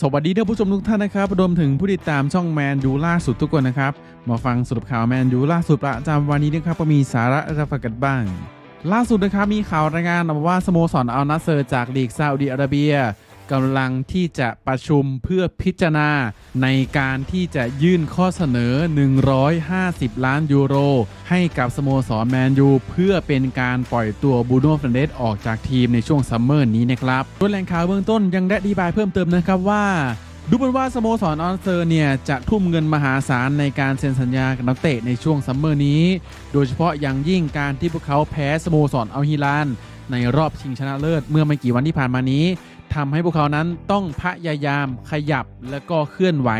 สวัสดีท่านผู้ชมทุกท่านนะครับ รวมถึงผู้ติดตามช่องแมนยูล่าสุดทุกคนนะครับ มาฟังสรุปข่าวแมนยูล่าสุดประจำวันนี้นะครับก็มีสาระจะฝากกันบ้าง ล่าสุดนะครับมีข่าวรายงานออกมาว่าสโมสรอัลนาเซอร์จากลีกซาอุดิอาระเบีย กำลังที่จะประชุมเพื่อพิจารณา ในการที่จะยื่นข้อเสนอ 150 ล้านยูโร ให้กับสโมสรแมนยู เพื่อเป็นการปล่อยตัวบูโน่ฟันเดสออกจากทีมในช่วงซัมเมอร์นี้นะครับโดยแหล่งข่าวเบื้องต้นยังได้อธิบายเพิ่มเติมนะครับว่าดูเหมือนว่าสโมสรออนเซอร์เนี่ย จะทุ่มเงินมหาศาลในการเซ็นสัญญากับนักเตะในช่วงซัมเมอร์นี้ โดยเฉพาะอย่างยิ่งการที่พวกเขาแพ้สโมสรอัลฮิลานในรอบชิงชนะเลิศเมื่อไม่กี่วันที่ผ่านมานี้ ทำให้พวกเขานั้นต้องพยายามขยับและก็เคลื่อนไหว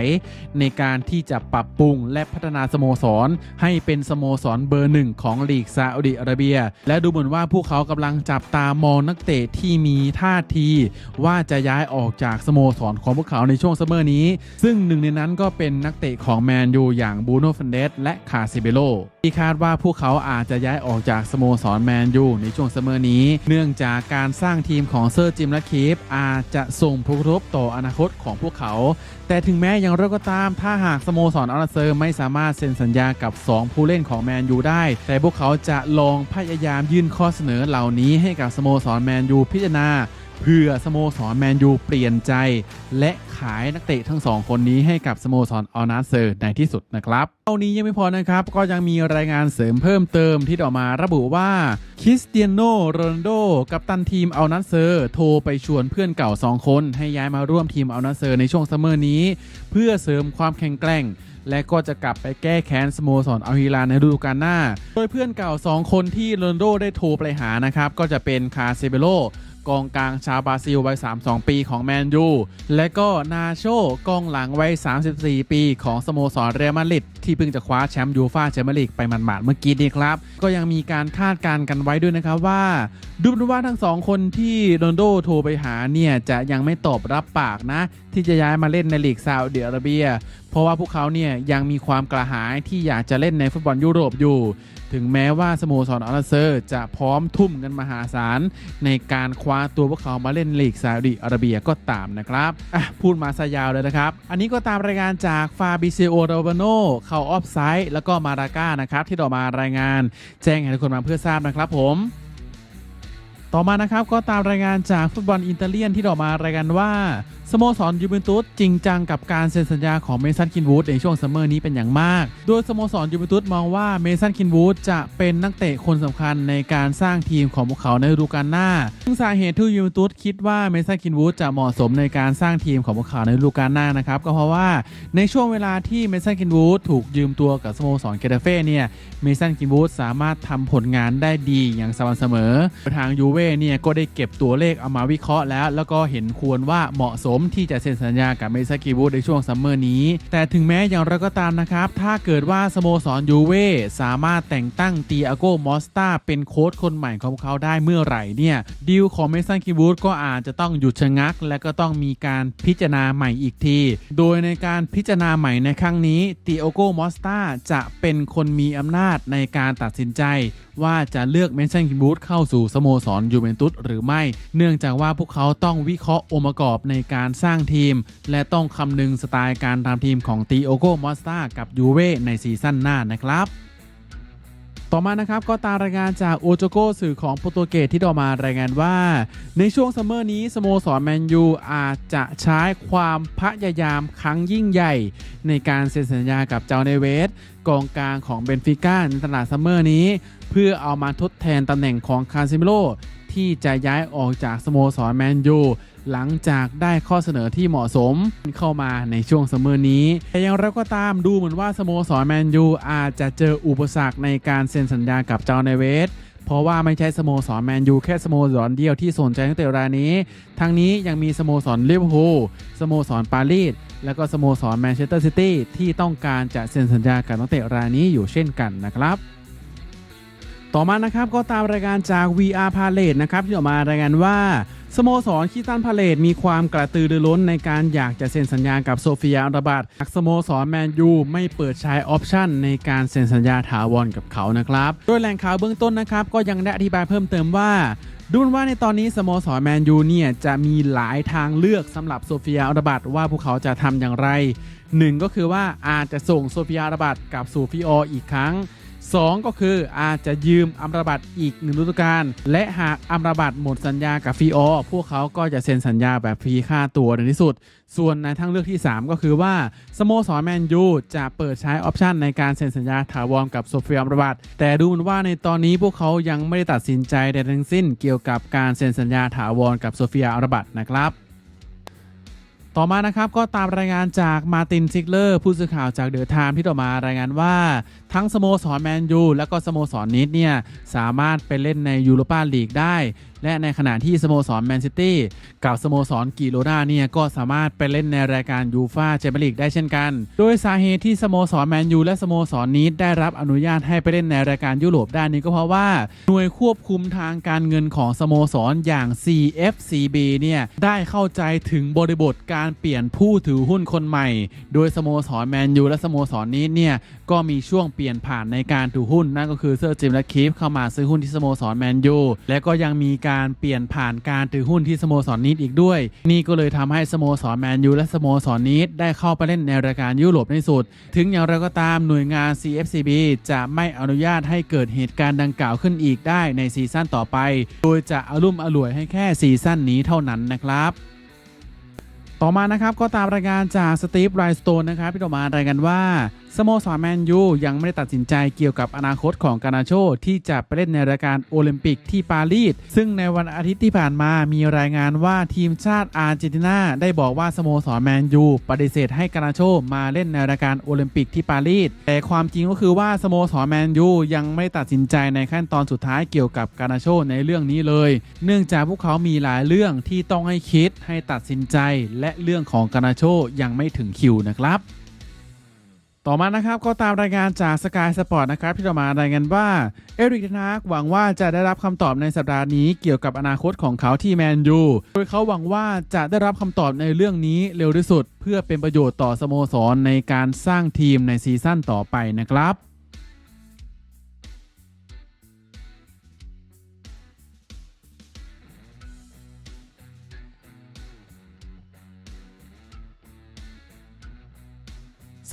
ในการที่จะปรับปรุงและพัฒนาสโมสร ให้เป็นสโมสรเบอร์หนึ่งของลีกซาอุดิอาระเบีย และดูเหมือนว่าพวกเขากำลังจับตามองนักเตะที่มีท่าที ว่าจะย้ายออกจากสโมสรของพวกเขาในช่วงซัมเมอร์นี้ ซึ่งหนึ่งในนั้นก็เป็นนักเตะของแมนยูอย่างบูโน่ฟันเดสและคาซิเบโลที่คาดว่าพวกเขาอาจจะย้ายออกจากสโมสรแมนยูในช่วงซัมเมอร์นี้ เนื่องจากการสร้างทีมของเซอร์จิมและคีฟอาจจะส่งผลกระทบต่ออนาคตของพวกเขา แต่ถึงแม้อย่างไรก็ตาม ถ้าหากสโมสรอัลนาเซอร์ไม่สามารถเซ็นสัญญากับ 2 ผู้เล่นของแมนยูได้ แต่พวกเขาจะลองพยายามยื่นข้อเสนอเหล่านี้ให้กับสโมสรแมนยูพิจารณา เพื่อสโมสรแมนยูเปลี่ยนใจ และขายนักเตะทั้งสองคนนี้ให้กับสโมสรอัลนาเซอร์ในที่สุดนะครับเท่านี้ยังไม่พอนะครับ ก็ยังมีรายงานเสริมเพิ่มเติมที่ออกมาระบุว่าคริสเตียโนโรนโดกับตันทีมอัลนาเซอร์โทรไปชวนเพื่อนเก่า 2 คน ให้ย้ายมาร่วมทีมอัลนาเซอร์ในช่วงซัมเมอร์นี้ เพื่อเสริมความแข็งแกร่งและก็จะกลับไปแก้แค้นสโมสรอัลฮิลาในฤดูกาลหน้า โดยเพื่อนเก่า 2 คนที่โรนโดได้โทรไปหานะครับ ก็จะเป็นคาเซเบโล กองกลางชาวบราซิลวัย 32 ปีของแมนยู และก็นาโชกองหลังวัย 34 ปีของสโมสรเรอัลมาดริดที่เพิ่งจะคว้าแชมป์ยูฟ่าแชมเปี้ยนลีกไปหมาดๆเมื่อกี้นี้ครับ ก็ยังมีการคาดการณ์กันไว้ด้วยนะครับว่า ดูเหมือนว่าทั้งสองคนที่โรนโดโทรไปหาเนี่ยจะยังไม่ตอบรับปากนะ ที่จะย้ายมาเล่นในลีกซาอุดิอาระเบีย เพราะว่าพวกเขาเนี่ยยังมีความกระหายที่อยากจะเล่นในฟุตบอลยุโรปอยู่ ถึงแม้ว่าสโมสรอัลนาเซอร์ จะพร้อมทุ่มเงินมหาศาล ในการคว้าตัวพวกเขามาเล่นลีกซาอุดิอาระเบียก็ตามนะครับพูดมาซะยาวเลยนะครับ อันนี้ก็ตามรายงานจากฟาบิเซโอโรบาโนเข้าออฟไซด์แล้วก็มาราก้านะครับที่ต่อมารายงาน แจ้งให้ทุกคนมาเพื่อทราบนะครับผมต่อมานะครับก็ตามรายงานจากฟุตบอลอิตาเลียนที่ออกมารายงานว่าสโมสรยูเวนตุสจริงจังกับการเซ็นสัญญาของเมสันคินวูดในช่วงซัมเมอร์นี้เป็นอย่างมาก โดยสโมสรยูเวนตุสมองว่าเมสันคินวูดจะเป็นนักเตะคนสำคัญในการสร้างทีมของพวกเขาในฤดูกาลหน้า ซึ่งสาเหตุที่ยูเวนตุสคิดว่าเมสันคินวูดจะเหมาะสมในการสร้างทีมของพวกเขาในฤดูกาลหน้านะครับก็เพราะว่าในช่วงเวลาที่เมสันคินวูดถูกยืมตัวกับสโมสรเกเตเฟ่เนี่ยเมสันคินวูดสามารถทำผลงานได้ดีอย่างสม่ำเสมอ ทางยูเว่เนี่ยก็ได้เก็บตัวเลขเอามาวิเคราะห์แล้ว แล้วก็เห็นควรว่าเหมาะสมที่จะเซ็นสัญญากับเมซากิวูดในช่วงซัมเมอร์นี้ แต่ถึงแม้อย่างไรก็ตามนะครับ ถ้าเกิดว่าสโมสรยูเว่สามารถแต่งตั้งตีอาโกมอสตาเป็นโค้ชคนใหม่ของพวกเขาได้เมื่อไหร่เนี่ยดีลของเมซันกิวูดก็อาจจะต้องหยุดชะงัก และก็ต้องมีการพิจารณาใหม่อีกที โดยในการพิจารณาใหม่ในครั้งนี้ตีโอโกมอสตาจะเป็นคนมีอำนาจในการตัดสินใจว่าจะเลือกเมนชั่นกิบูธเข้าสู่สโมสรยูเวนตุสหรือไม่ เนื่องจากว่าพวกเขาต้องวิเคราะห์องค์ประกอบในการการสร้างทีม และต้องคำนึงสไตล์การทำทีมของตีโอโกมอสตากับยูเว่ในซีซั่นหน้านะครับต่อมานะครับก็ตามรายงานจากโอโจโกสื่อของโปรตุเกสที่ต่อมารายงานว่า ในช่วงซัมเมอร์นี้สโมสรแมนยูอาจจะใช้ความพยายามครั้งยิ่งใหญ่ ในการเซ็นสัญญากับเจ้าเนเวส กองกลางของเบนฟิก้าในตลาดซัมเมอร์นี้ เพื่อเอามาทดแทนตำแหน่งของคาซิเมโล ที่จะย้ายออกจากสโมสรแมนยูหลังจากได้ข้อเสนอที่เหมาะสมเข้ามาในช่วงซัมเมอร์นี้ แต่อย่างไรก็ตามดูเหมือนว่าสโมสรแมนยูอาจจะเจออุปสรรคในการเซ็นสัญญากับเจ้าเนเวสเพราะว่าไม่ใช่สโมสรแมนยูแค่สโมสรเดียวที่สนใจนักเตะรายนี้ ทั้งนี้ยังมีสโมสรลิเวอร์พูลสโมสรปารีสและก็สโมสรแมนเชสเตอร์ซิตี้ที่ต้องการจะเซ็นสัญญากับนักเตะรายนี้อยู่เช่นกันนะครับ ต่อมานะครับก็ตามรายงานจาก VR p a l a t e นะครับที่ออกมารายงานว่าสโมสรคีตันพาเลตมีความกระตือรือร้นในการอยากจะเซ็นสัญญากับโซฟียอัลราบัตหากสโมสรแมนยูไม่เปิดใช้ออปชั่นในการเซ็นสัญญาถาวรกับเขานะครับ โดยแหล่งข่าวเบื้องต้นนะครับก็ยังได้อธิบายเพิ่มเติมว่าดูเหมือนว่าในตอนนี้สโมสรแมนยูเนี่ยจะมีหลายทางเลือกสำหรับโซฟียอัลบัตว่าพวกเขาจะทำอย่างไรหนึ่งก็คือว่าอาจจะส่งโซฟียอัลบัตกลับสู่ฟิโออีกครั้ง 2 ก็คืออาจจะยืมอัมราบัตอีกหนึ่งฤดูกาลและหากอัมราบัตหมดสัญญากับฟีออพวกเขาก็จะเซ็นสัญญาแบบฟรีค่าตัวในที่สุด ส่วนในทางเลือกที่ 3 ก็คือว่าสโมสรแมนยูจะเปิดใช้ออปชันในการเซ็นสัญญาถาวรกับโซเฟียอัมราบัตแต่ดูเหมือนว่าในตอนนี้พวกเขายังไม่ได้ตัดสินใจใดทั้งสิ้นเกี่ยวกับการเซ็นสัญญาถาวรกับโซเฟียอัมราบัตนะครับ ต่อมานะครับก็ตามรายงานจากมาตินซิกเลอร์ผู้สื่อข่าวจากเดอะไทม์ที่ต่อมารายงานว่า ทั้งสโมสรแมนยูและก็สโมสรนิดเนี่ยสามารถไปเล่นในยูโรปาลีกได้ และในขณะที่สโมสรแมนซิตี้กับสโมสรกิโลนาเนี่ยก็สามารถไปเล่นในรายการยูฟาแชมเปี้ยนลีกได้เช่นกัน โดยสาเหตุที่สโมสรแมนยูและสโมสรนิดได้รับอนุญาตให้ไปเล่นในรายการยุโรปได้นี้ก็เพราะว่าหน่วยควบคุมทางการเงินของสโมสรอย่าง CFCB เนี่ยได้เข้าใจถึงบริบทการเปลี่ยนผู้ถือหุ้นคนใหม่ โดยสโมสรแมนยูและสโมสรนี้เนี่ยก็มีช่วงเปลี่ยนผ่านในการถือหุ้นนั่นก็คือเซอร์จิมและคีฟเข้ามาซื้อหุ้นที่สโมสรแมนยูและก็ยังมีการการเปลี่ยนผ่านการถือหุ้นที่สโมสรนิดอีกด้วย นี่ก็เลยทำให้สโมสรแมนยูและสโมสรนิดได้เข้าไปเล่นในรายการยุโรปในสุด ถึงอย่างไรก็ตามหน่วยงาน CFCB จะไม่อนุญาตให้เกิดเหตุการณ์ดังกล่าวขึ้นอีกได้ในซีซั่นต่อไป โดยจะอารุ่มอร่วยให้แค่ซีซั่นนี้เท่านั้นนะครับต่อมานะครับก็ตามรายงานจากสตีฟไรสโตนนะครับที่ต่อมารายงานว่า สโมสรแมนยูยังไม่ได้ตัดสินใจเกี่ยวกับอนาคตของกานาโชที่จะไปเล่นในรายการโอลิมปิกที่ปารีส ซึ่งในวันอาทิตย์ที่ผ่านมามีรายงานว่าทีมชาติอาร์เจนตินาได้บอกว่าสโมสรแมนยูปฏิเสธให้กานาโชมาเล่นในรายการโอลิมปิกที่ปารีส แต่ความจริงก็คือว่าสโมสรแมนยูยังไม่ตัดสินใจในขั้นตอนสุดท้ายเกี่ยวกับกานาโชในเรื่องนี้เลย เนื่องจากพวกเขามีหลายเรื่องที่ต้องให้คิดให้ตัดสินใจ และเรื่องของกานาโชยังไม่ถึงคิวนะครับ ต่อมานะครับก็ตามรายงานจากสกายสปอร์ตนะครับที่เรามารายงานว่าเอริกเทนฮากหวังว่าจะได้รับคำตอบในสัปดาห์นี้เกี่ยวกับอนาคตของเขาที่แมนยูโดยเขาหวังว่าจะได้รับคำตอบในเรื่องนี้เร็วที่สุด เพื่อเป็นประโยชน์ต่อสโมสรในการสร้างทีมในซีซั่นต่อไปนะครับ